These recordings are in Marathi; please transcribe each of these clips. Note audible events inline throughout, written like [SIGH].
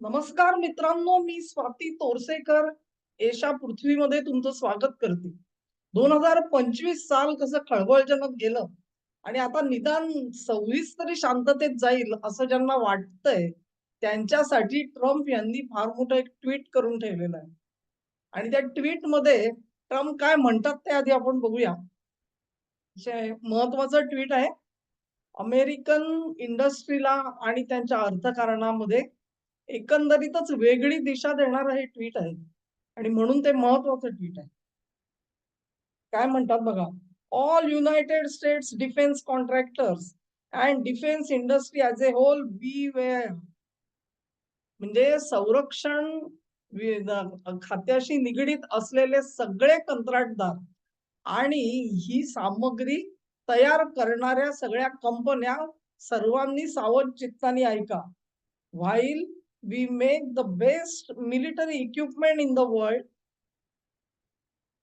नमस्कार मित्रांनो मी स्वाती तोरसेकर. एशा पृथ्वीमध्ये तुमचं स्वागत करते. दोन हजार पंचवीस साल कसं खळबळजनक गेलं आणि आता निदान सव्वीस तरी शांततेत जाईल असं ज्यांना वाटतंय त्यांच्यासाठी ट्रम्प यांनी फार मोठं एक ट्विट करून ठेवलेलं आहे. आणि त्या ट्विटमध्ये ट्रम्प काय म्हणतात ते आधी आपण बघूया. महत्वाचं ट्विट आहे अमेरिकन इंडस्ट्रीला आणि त्यांच्या अर्थकारणामध्ये एकंदरीतच वेगळी दिशा देणारं हे ट्विट आहे. आणि म्हणून ते महत्वाचं ट्विट आहे. काय म्हणतात बघा? All United States defence contractors and defence industry as a whole beware म्हणजे संरक्षण खात्याशी निगडीत असलेले सगळे कंत्राटदार आणि ही सामग्री तयार करणाऱ्या सगळ्या कंपन्या सर्वांनी सावध चित्ताने ऐका. While we make the best military equipment in the world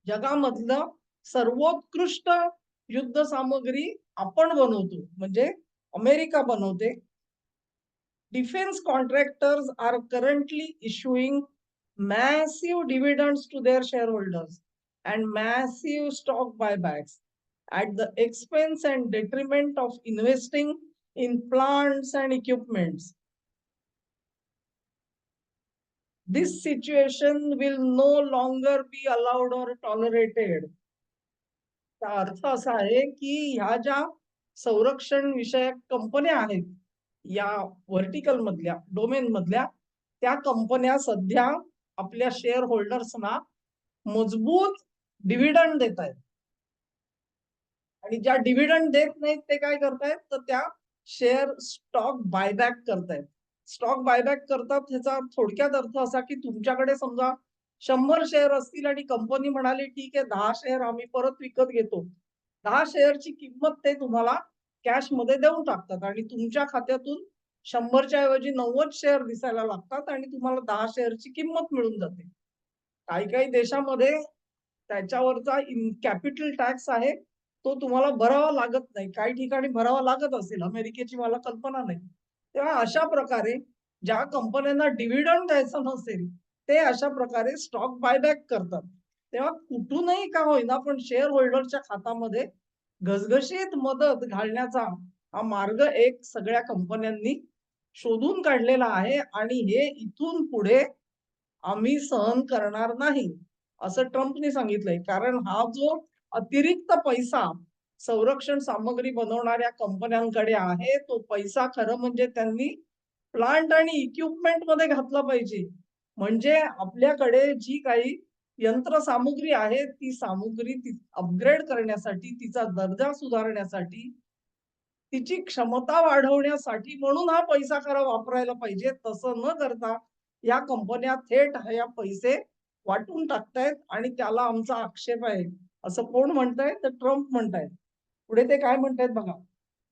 जगामधलं सर्वोत्कृष्ट युद्ध सामग्री आपण बनवतो म्हणजे अमेरिका बनवते defence contractors are currently issuing massive dividends to their shareholders and massive stock buybacks at the expense and detriment of investing in plants and equipments. This situation will no longer be allowed or tolerated. चा अर्थ असा आहे की ह्या ज्या संरक्षण विषयक कंपन्या आहेत या व्हर्टिकल मधल्या डोमेन मधल्या त्या कंपन्या सध्या आपल्या शेअर होल्डर्सना मजबूत डिव्हिडंड देत आहेत. आणि ज्या डिव्हिडंड देत नाहीत ते काय करतायत? तर त्या शेअर स्टॉक बायबॅक करतायत. स्टॉक बायबॅक करतात ह्याचा थोडक्यात अर्थ असा की तुमच्याकडे समजा शंभर शेअर असतील आणि कंपनी म्हणाली ठीक आहे दहा शेअर आम्ही परत विकत घेतो. दहा शेअरची किंमत ते तुम्हाला कॅशमध्ये देऊन टाकतात आणि तुमच्या खात्यातून शंभरच्या ऐवजी नव्वद शेअर दिसायला लागतात आणि तुम्हाला दहा शेअरची किंमत मिळून जाते. काही काही देशामध्ये त्याच्यावरचा कॅपिटल टॅक्स आहे तो तुम्हाला भरावा लागत नाही. काही ठिकाणी भरावा लागत असेल. अमेरिकेची मला कल्पना नाही. तेव्हा अशा प्रकारे ज्या कंपन्यांना डिव्हिडंड द्यायचं नसेल ते अशा प्रकारे स्टॉक बायबॅक करतात. तेव्हा कुठूनही का होईना पण शेअर होल्डरच्या खात्यामध्ये घसघशीत मदत घालण्याचा हा मार्ग एक सगळ्या कंपन्यांनी शोधून काढलेला आहे आणि हे इथून पुढे आम्ही सहन करणार नाही असं ट्रम्पने सांगितलंय. कारण हा जो अतिरिक्त पैसा संरक्षण सामग्री बनवणाऱ्या कंपन्यांकडे आहे. तो पैसा खरं म्हणजे त्यांनी प्लांट आणि इक्विपमेंटमध्ये घातला पाहिजे. म्हणजे आपल्याकडे जी काही यंत्रसामुग्री आहे ती सामुग्री ती अपग्रेड करण्यासाठी तिचा दर्जा सुधारण्यासाठी तिची क्षमता वाढवण्यासाठी म्हणून हा पैसा खरा वापरायला पाहिजे. तसं न करता या कंपन्या थेट या पैसे वाटून टाकतायत आणि त्याला आमचा आक्षेप आहे. असं कोण म्हणताय? तर ट्रम्प म्हणतायत. पुढे ते काय म्हणतात बघा.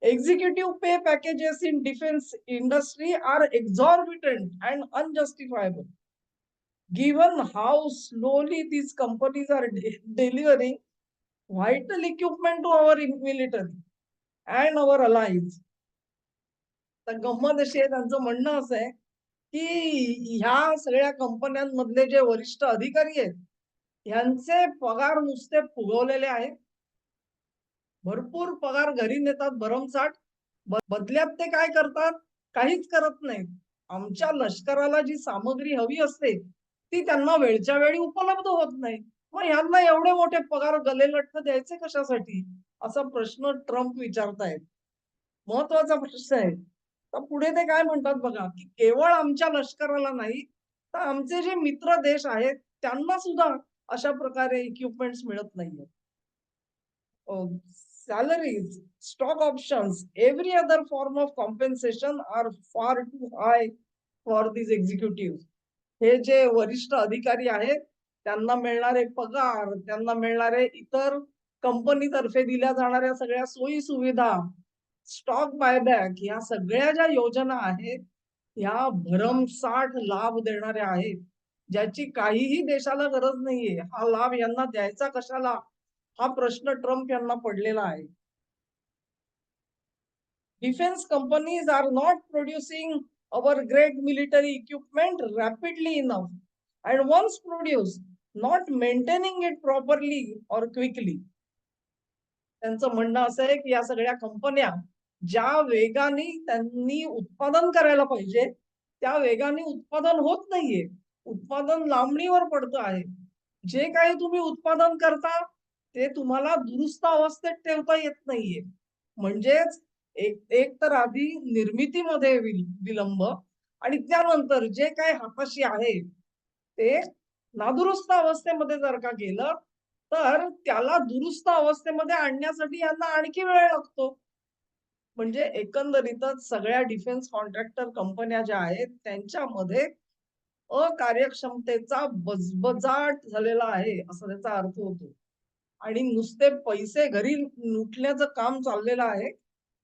Executive pay packages in defence industry are exorbitant and unjustifiable given how slowly these companies are delivering vital equipment to our military and our alliance तर गंमत अशी आहे त्यांचं म्हणणं असं आहे की ह्या सगळ्या कंपन्यांमधले जे वरिष्ठ अधिकारी आहेत यांचे पगार नुसते फुगवलेले आहेत. भरपूर पगार घरी नेतात भरमसाठ. बदल्यात ते काय करतात? काहीच करत नाहीत. आमच्या लष्कराला जी सामग्री हवी असते ती त्यांना वेळच्या वेळी उपलब्ध होत नाही. मग ह्यांना एवढे मोठे पगार गलेलठ्ठ द्यायचे कशासाठी? असा प्रश्न ट्रम्प विचारतायत. महत्त्वाचा प्रश्न आहे. तर पुढे ते काय म्हणतात बघा की केवळ आमच्या लष्कराला नाही तर आमचे जे मित्र देश आहेत त्यांना सुद्धा अशा प्रकारे इक्विपमेंट्स मिळत नाहीये salaries stock options every other form of compensation are far too high for these executive हे जे वरिष्ठ अधिकारी आहेत त्यांना मिळणारे पगार त्यांना मिळणारे इतर कंपनीतर्फे दिल्या जाणाऱ्या सगळ्या सोयी सुविधा स्टॉक बायबॅक या सगळ्या ज्या योजना आहेत ह्या भरमसाठ लाभ देणाऱ्या आहेत. ज्याची काहीही देशाला गरज नाहीये हा लाभ यांना द्यायचा कशाला? हा प्रश्न ट्रम्प यांना पडलेला आहे. Defence companies are not producing our great military equipment rapidly enough and once produce not maintaining it properly or quickly. त्यांचं म्हणणं असं आहे की या सगळ्या कंपन्या ज्या वेगाने त्यांनी उत्पादन करायला पाहिजे त्या वेगाने उत्पादन होत नाहीये. उत्पादन लांबणीवर पडतं आहे. जे काही तुम्ही उत्पादन करता ते तुम्हाला दुरुस्त अवस्थेत ठेवता येत नाहीये. म्हणजेच एक एक तर आधी निर्मितीमध्ये विलंब आणि त्यानंतर जे काही हाताशी आहे ते नादुरुस्त अवस्थेमध्ये जर का गेलं तर त्याला दुरुस्त अवस्थेमध्ये आणण्यासाठी यांना आणखी वेळ लागतो. म्हणजे एकंदरीतच सगळ्या डिफेन्स कॉन्ट्रॅक्टर कंपन्या ज्या आहेत त्यांच्यामध्ये अकार्यक्षमतेचा बजबजाट झालेला आहे असा त्याचा अर्थ होतो. आणि नुसते पैसे घरी लुटण्याचं काम चाललेलं आहे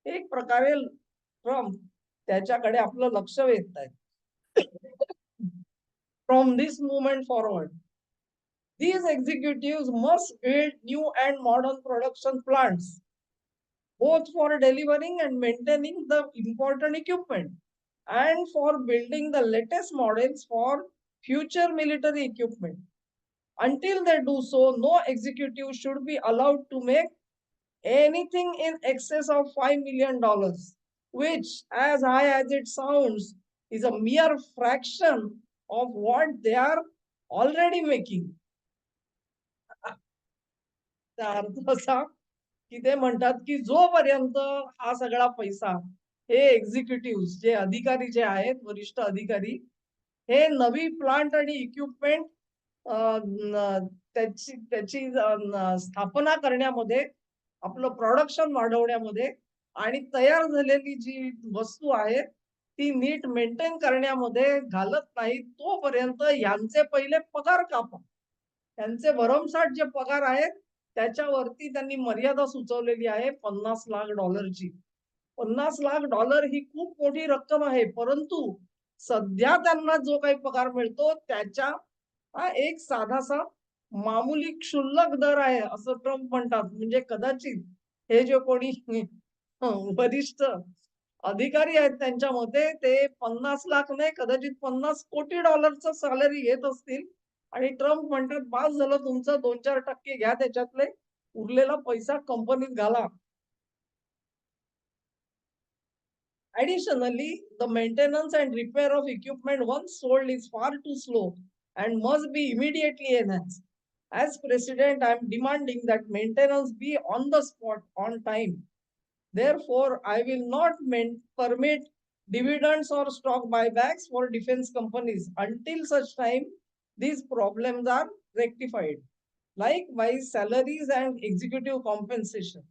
एक प्रकारे ट्रम्प त्याच्याकडे आपलं लक्ष वेधत आहे from this movement forward these executive must build new and modern production plant both for delivering and maintaining the important equipment and for building the latest models for future military equipment Until they do so, no executive should be allowed to make anything in excess of $5 million, which, as high as it sounds, is a mere fraction of what they are already making. अर्थ असा की ते म्हणतात की जोपर्यंत हा सगळा पैसा हे एक्झिक्युटिव्ह जे अधिकारी जे आहेत वरिष्ठ अधिकारी हे नवी प्लांट आणि इक्विपमेंट त्याची त्याची स्थापना करण्यामध्ये आपलं प्रोडक्शन वाढवण्यामध्ये आणि तयार झालेली जी वस्तू आहे ती नीट मेंटेन करण्यामध्ये घालत नाही तोपर्यंत यांचे पहिले पगार कापा. त्यांचे भरमसाठ जे पगार आहेत त्याच्यावरती त्यांनी मर्यादा सुचवलेली आहे पन्नास लाख डॉलरची. पन्नास लाख डॉलर ही खूप मोठी रक्कम आहे परंतु सध्या त्यांना जो काही पगार मिळतो त्याच्या हा एक साधासा मामुली क्षुल्लक दर आहे असं ट्रम्प म्हणतात. म्हणजे कदाचित हे जे कोणी [LAUGHS] वरिष्ठ अधिकारी आहेत त्यांच्या मते ते पन्नास लाख नाही कदाचित पन्नास कोटी डॉलरचं सॅलरी घेत असतील. आणि ट्रम्प म्हणतात बास झालं तुमचं दोन चार टक्के घ्या त्याच्यातले उरलेला पैसा कंपनीत घाला. Additionally the maintenance and repair of equipment one sold is far too slow and must be immediately enhanced. As president, I am demanding that maintenance be on the spot on time. Therefore, I will not permit dividends or stock buybacks for defense companies until such time these problems are rectified. Likewise, salaries and executive compensation.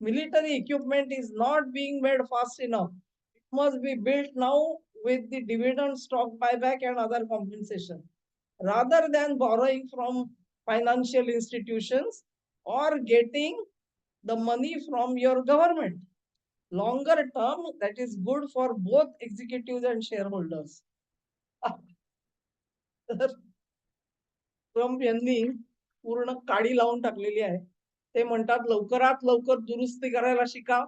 Military equipment is not being made fast enough. It must be built now with the dividend stock buyback and other compensation. Rather than borrowing from financial institutions or getting the money from your government. Longer term, that is good for both executives and shareholders. तर ट्रम्प यांनी पूर्ण काडी लावून टाकलेली आहे ते म्हणतात लवकरात लवकर दुरुस्ती करायला शिका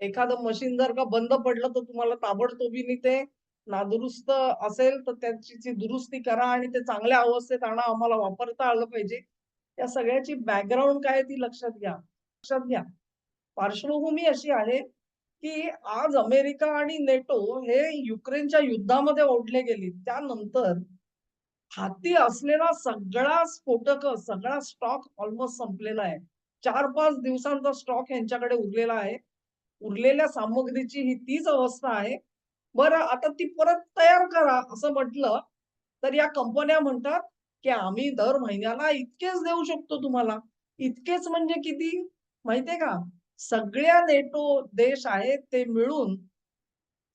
एखादं मशीन जर का बंद पडलं तर तुम्हाला ताबडतोबीने ते नादुरुस्त असेल तर त्याची ती दुरुस्ती करा आणि ते चांगल्या अवस्थेत आणा आम्हाला वापरता आलं पाहिजे. या सगळ्याची बॅकग्राऊंड काय ती लक्षात घ्या. लक्षात घ्या. पार्श्वभूमी अशी आहे की आज अमेरिका आणि नेटो हे युक्रेनच्या युद्धामध्ये ओढले गेले. त्यानंतर हाती असलेला सगळा स्फोटक सगळा स्टॉक ऑलमोस्ट संपलेला आहे. चार पाच दिवसांचा स्टॉक यांच्याकडे उरलेला आहे. उरलेल्या सामग्रीची ही तीच अवस्था आहे. बरं आता ती परत तयार करा असं म्हटलं तर या कंपन्या म्हणतात की आम्ही दर महिन्याला इतकेच देऊ शकतो तुम्हाला. इतकेच म्हणजे किती? माहितीये का? सगळ्या नेटो देश आहेत ते मिळून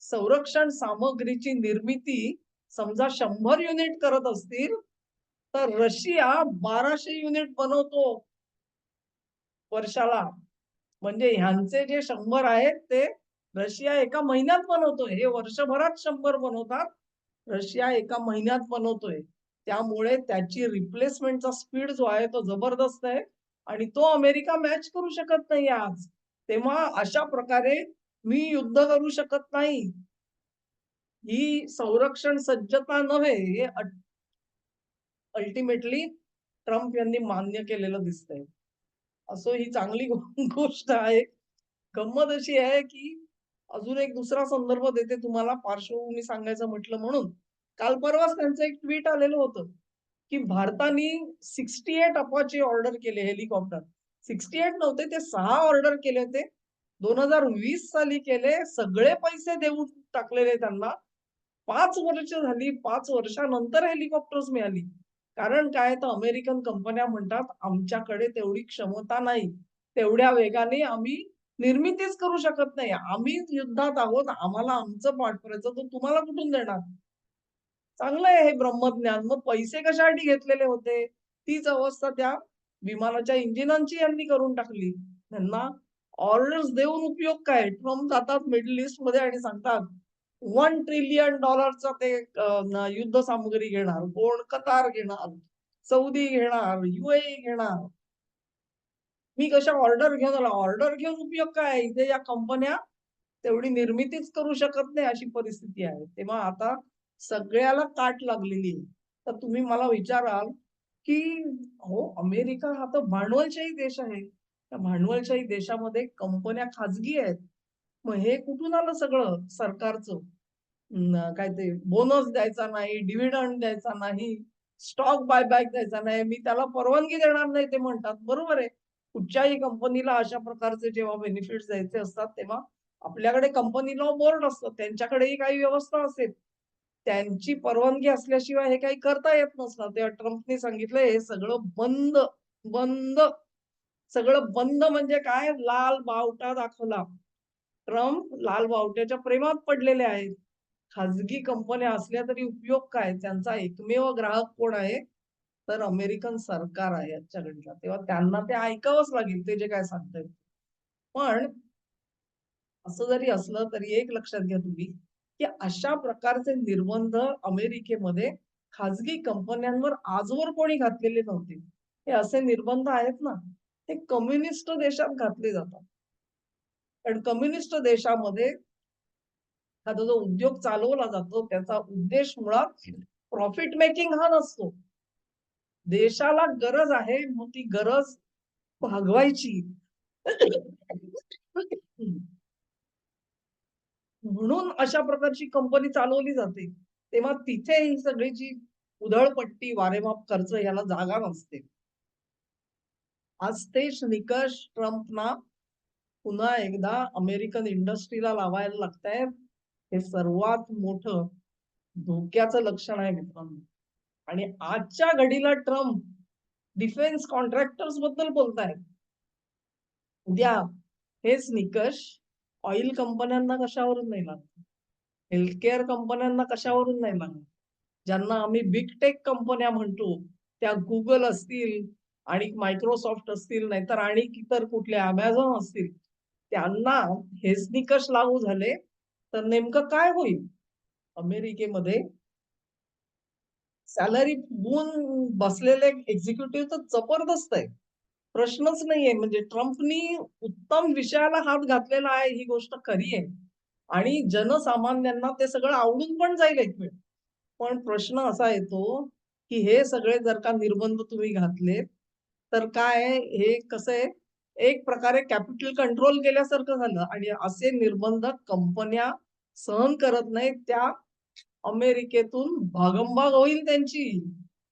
संरक्षण सामग्रीची निर्मिती समजा शंभर युनिट करत असतील तर रशिया बाराशे युनिट बनवतो वर्षाला. म्हणजे ह्यांचे जे शंभर आहेत ते रशिया एका महिन्यात बनवतोय. हे वर्षभरात शंभर बनवतात. रशिया एका महिन्यात बनवतोय. त्यामुळे त्याची रिप्लेसमेंटचा स्पीड जो आहे तो जबरदस्त आहे. आणि तो अमेरिका मॅच करू शकत नाही आज. तेव्हा अशा प्रकारे मी युद्ध करू शकत नाही. ही संरक्षण सज्जता नव्हे हे अल्टिमेटली ट्रम्प यांनी मान्य केलेलं दिसतंय. असो ही चांगली [LAUGHS] गोष्ट आहे. गंमत अशी आहे की अजून एक दुसरा संदर्भ देते तुम्हाला. पार्श्वभूमी सांगायचं म्हटलं म्हणून. काल परवाच त्यांचं एक ट्विट आलेलं होतं की भारताने सिक्स्टी एट अपाचे ऑर्डर केले हेलिकॉप्टर सिक्स्टी एट नव्हते ते सहा ऑर्डर केले होते. दोन हजार वीस साली केले सगळे पैसे देऊन टाकलेले त्यांना. पाच वर्ष झाली पाच वर्षानंतर हेलिकॉप्टर्स मिळाली. कारण काय तर अमेरिकन कंपन्या म्हणतात आमच्याकडे तेवढी क्षमता नाही. तेवढ्या वेगाने आम्ही निर्मितीच करू शकत नाही. आम्ही युद्धात आहोत. आम्हाला आमचं पाठवायचं तर तुम्हाला कुठून देणार? चांगलं आहे हे ब्रह्मज्ञान. मग पैसे कशासाठी घेतलेले होते? तीच अवस्था त्या विमानाच्या इंजिनांची यांनी करून टाकली. त्यांना ऑर्डर्स देऊन उपयोग काय? ट्रम्प जातात मिडल ईस्टमध्ये आणि सांगतात वन ट्रिलियन डॉलरचा ते युद्ध सामग्री घेणार. कोण? कतार घेणार. सौदी घेणार. युए घेणार. मी कशा ऑर्डर घेऊन आला? ऑर्डर घेऊन उपयोग काय? इथे या कंपन्या तेवढी निर्मितीच करू शकत नाही अशी परिस्थिती आहे. तेव्हा आता सगळ्याला काट लागलेली आहे. तर तुम्ही मला विचाराल की हो अमेरिका हा तर भांडवलशाही देश आहे. त्या भांडवलशाही देशामध्ये कंपन्या खाजगी आहेत. मग हे कुठून आलं सगळं? सरकारचं. काय ते बोनस द्यायचा नाही डिव्हिडंड द्यायचा नाही स्टॉक बायबॅक द्यायचा नाही. मी त्याला परवानगी देणार नाही ते म्हणतात. बरोबर आहे. कुठच्याही कंपनीला अशा प्रकारचे जेव्हा बेनिफिट्स द्यायचे असतात तेव्हा आपल्याकडे कंपनी लॉ बोर्ड असतं. त्यांच्याकडेही काही व्यवस्था असेल. त्यांची परवानगी असल्याशिवाय हे काही करता येत नसतं तेव्हा ट्रम्पने सांगितलं हे सगळं बंद बंद सगळं बंद म्हणजे काय? लाल बावटा दाखवला. ट्रम्प लाल बावट्याच्या प्रेमात पडलेले आहेत. खाजगी कंपन्या असल्या तरी उपयोग काय? त्यांचा एकमेव ग्राहक कोण आहे? तर अमेरिकन सरकार आहे आजच्या घडीला तेव्हा त्यांना ते ऐकावंच लागेल ते जे काय सांगतायत. पण असं जरी असलं तरी एक लक्षात घ्या तुम्ही की अशा प्रकारचे निर्बंध अमेरिकेमध्ये खाजगी कंपन्यांवर आजवर कोणी घातलेले नव्हते. हे असे निर्बंध आहेत ना ते कम्युनिस्ट देशात घातले जातात. कारण कम्युनिस्ट देशामध्ये एखादा जो उद्योग चालवला जातो त्याचा उद्देश मुळात प्रॉफिट मेकिंग हा नसतो. देशाला गरज आहे मग ती गरज भागवायची. म्हणून अशा प्रकारची कंपनी चालवली जाते. तेव्हा तिथे ही सगळी जी उधळपट्टी वारेमाप खर्च याला जागा नसते. आज तेच निकष ट्रम्पना पुन्हा एकदा अमेरिकन इंडस्ट्रीला लावायला लागतायत. हे सर्वात मोठं धोक्याचं लक्षण आहे मित्रांनो. आणि आजच्या घडीला ट्रम्प डिफेन्स कॉन्ट्रॅक्टर्सबद्दल बोलतायत. उद्या हेच निकष ऑइल कंपन्यांना कशावरून नाही लागत हेल्थकेअर कंपन्यांना कशावरून नाही लागत ज्यांना आम्ही बिग टेक कंपन्या म्हणतो त्या गुगल असतील आणि मायक्रोसॉफ्ट असतील नाहीतर आणि इतर कुठले अमेझॉन असतील त्यांना हेच निकष लागू झाले तर नेमकं काय होईल? अमेरिकेमध्ये सॅलरी होऊन बसलेले एक्झिक्युटिव्ह तर जबरदस्त आहे. प्रश्नच नाहीये. म्हणजे ट्रम्पनी उत्तम विषयाला हात घातलेला आहे ही गोष्ट खरी आहे. आणि जनसामान्यांना ते सगळं आवडून पण जाईल एक वेळ. पण प्रश्न असा येतो की हे सगळे जर का निर्बंध तुम्ही घातले तर काय हे कसं आहे? एक प्रकारे कॅपिटल कंट्रोल केल्यासारखं झालं. आणि असे निर्बंध कंपन्या सहन करत नाहीत त्या अमेरिकेतून भागंभाग होईल त्यांची.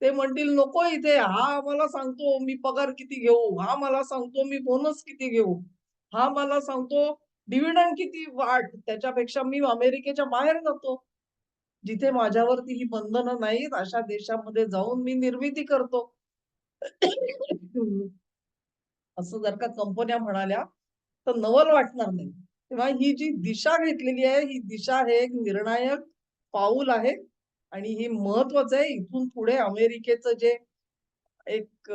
ते म्हणतील नको इथे हा मला सांगतो मी पगार किती घेऊ हा मला सांगतो मी बोनस किती घेऊ हा मला सांगतो डिव्हिडंड किती वाट त्याच्यापेक्षा मी अमेरिकेच्या बाहेर जातो. जिथे माझ्यावरती ही बंधनं नाहीत अशा देशामध्ये जाऊन मी निर्मिती करतो. असं जर का कंपन्या म्हणाल्या तर नवल वाटणार नाही. तेव्हा ही जी दिशा घेतलेली आहे ही दिशा हे एक निर्णायक पाऊल आहे. आणि हे महत्वाचं आहे. इथून पुढे अमेरिकेचं जे एक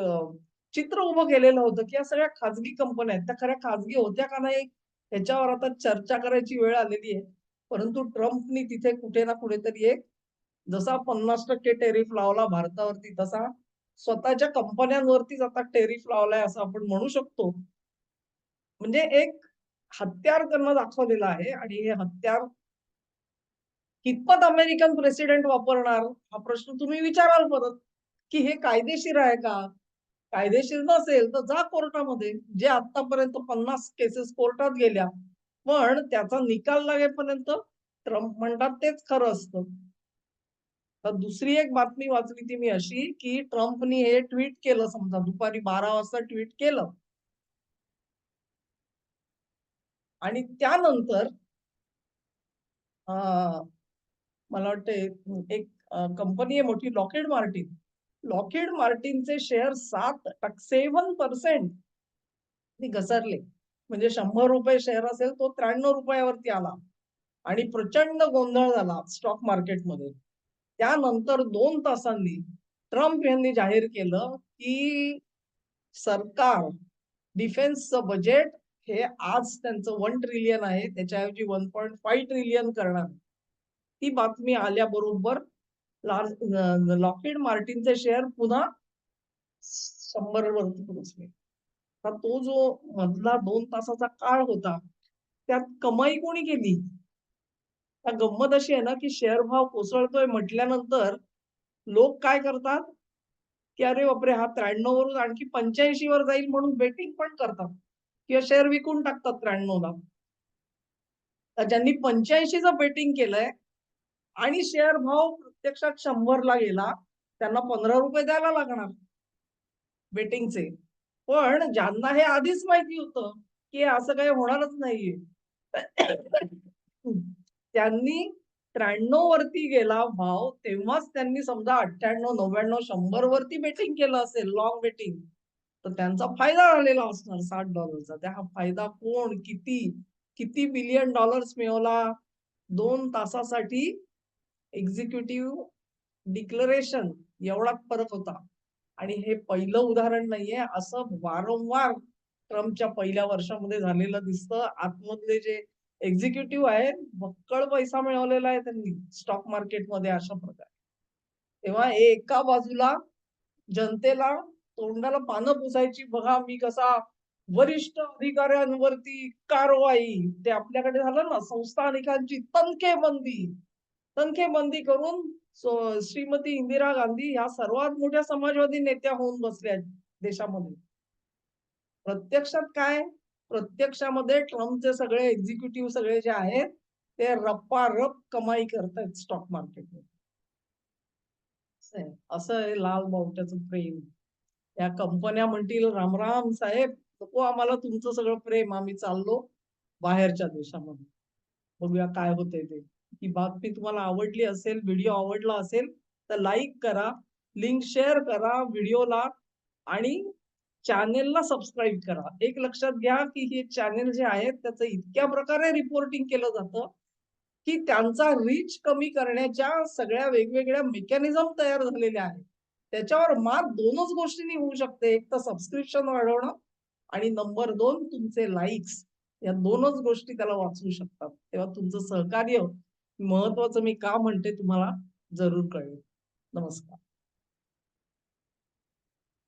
चित्र उभं केलेलं होतं की या सगळ्या खाजगी कंपन्या आहेत. त्या खऱ्या खाजगी होत्या का नाही ह्याच्यावर आता चर्चा करायची वेळ आलेली आहे. परंतु ट्रम्पनी तिथे कुठे ना कुठेतरी एक जसा पन्नास टक्के टेरिफ लावला भारतावरती तसा स्वतःच्या कंपन्यांवरतीच आता टेरिफ लावलाय असं आपण म्हणू शकतो. म्हणजे एक हत्यार त्यांना दाखवलेलं आहे. आणि हे हत्यार कितपत अमेरिकन प्रेसिडेंट वापरणार? हा प्रश्न तुम्ही विचाराल परत. की हे कायदेशीर आहे का? कायदेशीर नसेल तर जा कोर्टामध्ये जे आतापर्यंत पन्नास केसेस कोर्टात गेल्या. पण त्याचा निकाल लागेपर्यंत ट्रम्प म्हणतात तेच खरं असतं. तर दुसरी एक बातमी वाचली ती मी अशी की ट्रम्पनी हे ट्विट केलं समजा दुपारी बारा वाजता ट्विट केलं. आणि त्यानंतर मला वाटते एक कंपनी आहे मोठी लॉकेड मार्टिन. लॉकेड मार्टिनचे शेअर सात टक्के सेव्हन पर्सेंट घसरले. म्हणजे शंभर रुपये शेअर असेल तो त्र्याण्णव रुपयावरती आला. आणि प्रचंड गोंधळ झाला स्टॉक मार्केटमध्ये. त्यानंतर दोन तासांनी ट्रम्प यांनी जाहीर केलं की सरकार डिफेन्सचं बजेट हे आज त्यांचं वन ट्रिलियन आहे त्याच्याऐवजी वन पॉईंट फाईव्ह ट्रिलियन करणार. ती बातमी आल्याबरोबर लॉकेड मार्टिनचे शेअर पुन्हा शंभर वरती पोहोचले तो जो मधला दोन तासाचा काळ होता त्यात कमाई कोणी केली? त्या गंमत अशी आहे ना की शेअर भाव कोसळतोय म्हटल्यानंतर लोक काय करतात? की अरे बापरे हा त्र्याण्णव वरून आणखी पंच्याऐंशी वर जाईल म्हणून बेटिंग पण करतात. किंवा शेअर विकून टाकतात त्र्याण्णव ला तर ज्यांनी पंच्याऐंशीचं बेटिंग केलंय आणि शेअर भाव प्रत्यक्षात शंभरला गेला त्यांना पंधरा रुपये द्यायला लागणार. बेटिंगचे पण ज्यांना हे आधीच माहिती होतं की असं काही होणारच नाहीये. त्यांनी त्र्याण्णव वरती गेला भाव तेव्हाच त्यांनी समजा अठ्ठ्याण्णव नव्याण्णव शंभर वरती बेटिंग केलं असेल लॉंग बेटिंग तर त्यांचा फायदा झालेला असणार साठ डॉलरचा त्या हा फायदा कोण किती किती बिलियन डॉलर्स मिळवला? दोन तासासाठी एक्झिक्युटिव्ह डिक्लरेशन एवढा फरक होता. आणि हे पहिलं उदाहरण नाहीये. असं वारंवार ट्रम्पच्या पहिल्या वर्षामध्ये झालेलं दिसतं. आतमधले जे एक्झिक्युटिव्ह आहेत बक्कळ पैसा मिळवलेला आहे त्यांनी स्टॉक मार्केटमध्ये अशा प्रकारे. तेव्हा एका बाजूला जनतेला तोंडाला पानं पुसायची बघा मी कसा वरिष्ठ अधिकाऱ्यांवरती कारवाई. ते आपल्याकडे झालं ना संस्थानिकांची तनखेबंदी तनखेबंदी करून श्रीमती इंदिरा गांधी या सर्वात मोठ्या समाजवादी नेत्या होऊन बसल्या देशामध्ये. प्रत्यक्षात काय? प्रत्यक्षामध्ये ट्रम्पचे सगळे एक्झिक्युटिव्ह सगळे जे आहेत ते रप्पा रप कमाई करतात स्टॉक मार्केटमध्ये असं आहे लाल बावट्याचं प्रेम. या कंपन्या म्हणतील रामराम साहेब नको आम्हाला तुमचं सगळं प्रेम आम्ही चाललो बाहेरच्या देशामध्ये. बघूया काय होतंय ते. ही बातमी तुम्हाला आवडली असेल व्हिडिओ आवडला असेल तर लाईक करा लिंक शेअर करा व्हिडिओला आणि चॅनेलला सबस्क्राईब करा. एक लक्षात घ्या की हे चॅनेल जे आहेत त्याचं इतक्या प्रकारे रिपोर्टिंग केलं जातं की त्यांचा रीच कमी करण्याच्या सगळ्या वेगवेगळ्या मेकॅनिझम तयार झालेल्या आहेत. त्याच्यावर मात दोनच गोष्टींनी होऊ शकते. एक तर सबस्क्रिप्शन वाढवणं आणि नंबर दोन तुमचे लाईक्स या दोनच गोष्टी त्याला वाचवू शकतात. तेव्हा तुमचं सहकार्य महत्वाचं मी का म्हणते तुम्हाला जरूर कळेल. नमस्कार.